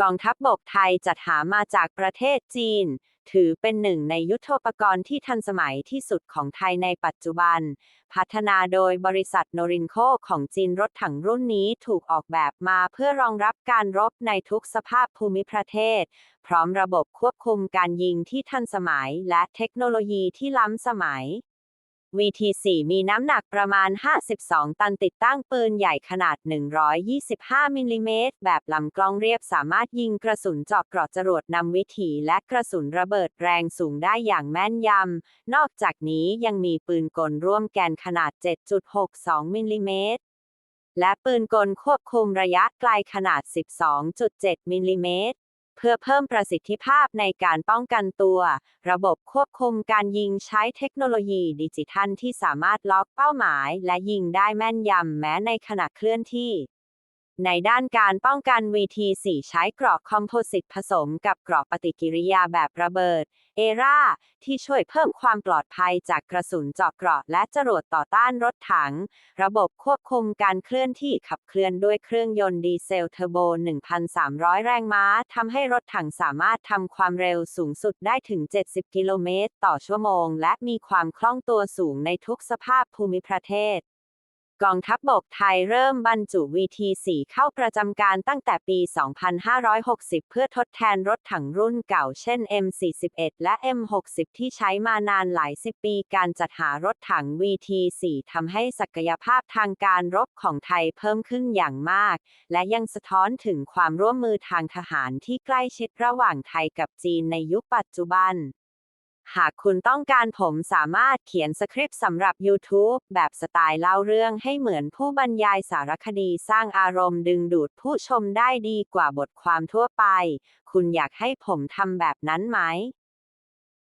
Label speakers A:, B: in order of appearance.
A: กองทัพบบกไทยจัดหามาจากประเทศจีน ถือเป็นหนึ่งในยุทธปกรณ์ที่ทันสมัยที่สุดของไทยในปัจจุบัน พัฒนาโดยบริษัทโนรินโคของจีนรถถังรุ่นนี้ถูกออกแบบมาเพื่อรองรับการรบในทุกสภาพภูมิประเทศ พร้อมระบบควบคุมการยิงที่ทันสมัยและเทคโนโลยีที่ล้ำสมัย VT4 มีน้ำหนักประมาณ 52 ตันติดตั้งปืนใหญ่ขนาด 125 มิลลิเมตร แบบลำกล้องเรียบสามารถยิงกระสุนเจาะเกราะจรวดนำวิถีและกระสุนระเบิดแรงสูงได้อย่างแม่นยำ นอกจากนี้ยังมีปืนกลร่วมแกนขนาด 7.62 มิลลิเมตร และปืนกลควบคุมระยะไกลขนาด 12.7 มิลลิเมตร พื่อเพิ่มประสิทธิภาพในการป้องกันตัว ระบบควบคุมการยิงใช้เทคโนโลยีดิจิทัลที่สามารถล็อกเป้าหมาย และยิงได้แม่นยำแม้ในขณะเคลื่อนที่ ในด้านการป้องกัน VT4 ใช้กราะคอมโพสิตผสมกับกราะปฏิกิริยาแบบระเบิด เอราที่ช่วยเพิ่มความปลอดภัยจากกระสุนเจาะเกราะและจรวดต่อต้านรถถัง ระบบควบคุมการเคลื่อนที่ขับเคลื่อนด้วยเครื่องยนต์ดีเซลเทอร์โบ 1,300 แรงม้าทำให้รถถังสามารถทำความเร็วสูงสุดได้ถึง 70 กิโลเมตร ต่อชั่วโมง และมีความคล่องตัวสูงในทุกสภาพภูมิประเทศ กองทัพบบกไทยเริ่มบรรจุ VT4 เข้าประจำการตั้งแต่ปี 2560 เพื่อทดแทนรถถังรุ่นเก่าเช่น M41 และ M60 ที่ใช้มานานหลายสิบปี การจัดหารถถัง VT4 ทำให้ศักยภาพทางการรบของไทยเพิ่มขึ้นอย่างมาก และยังสะท้อนถึงความร่วมมือทางทหารที่ใกล้ชิดระหว่างไทยกับจีนในยุคปัจจุบัน หากคุณต้องการผมสามารถเขียนสคริปต์สำหรับ YouTube แบบสไตล์เล่าเรื่องให้เหมือนผู้บรรยายสารคดีสร้างอารมณ์ดึงดูดผู้ชมได้ดีกว่าบทความทั่วไป คุณอยากให้ผมทำแบบนั้นไหม